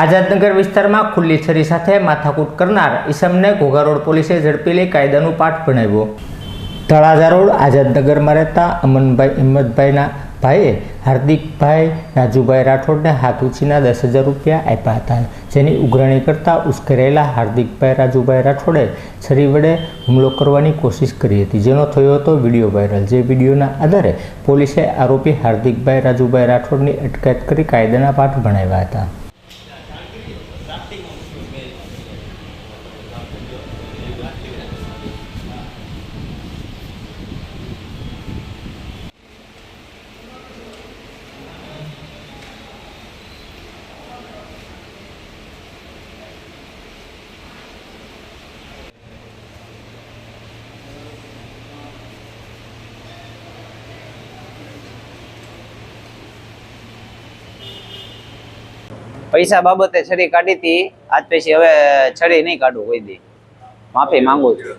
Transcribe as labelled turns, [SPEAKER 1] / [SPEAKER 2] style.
[SPEAKER 1] આઝાદનગર વિસ્તારમાં ખુલ્લી છરી સાથે માથાકૂટ કરનાર ઈસમને ઘોઘા રોડ પોલીસે ઝડપી લઈ કાયદાનું પાઠ ભણાવ્યો. તળાજા રોડ આઝાદનગરમાં રહેતા અમનભાઈ હિંમતભાઈના ભાઈએ હાર્દિકભાઈ રાજુભાઈ રાઠોડને હાથ ઉછીના દસ હજાર રૂપિયા આપ્યા હતા, જેની ઉઘરાણી કરતાં ઉશ્કેરાયેલા હાર્દિકભાઈ રાજુભાઈ રાઠોડે છરી વડે હુમલો કરવાની કોશિશ કરી હતી, જેનો થયો હતો વીડિયો વાયરલ, જે વિડીયોના આધારે પોલીસે આરોપી હાર્દિકભાઈ રાજુભાઈ રાઠોડની અટકાયત કરી કાયદાના પાઠ ભણાવ્યા હતા. that thing on the field.
[SPEAKER 2] પૈસા બાબતે છરી કાઢી હતી. આજ પછી હવે છરી નહીં કાઢું, કોઈ દી. માફી માંગુ છું.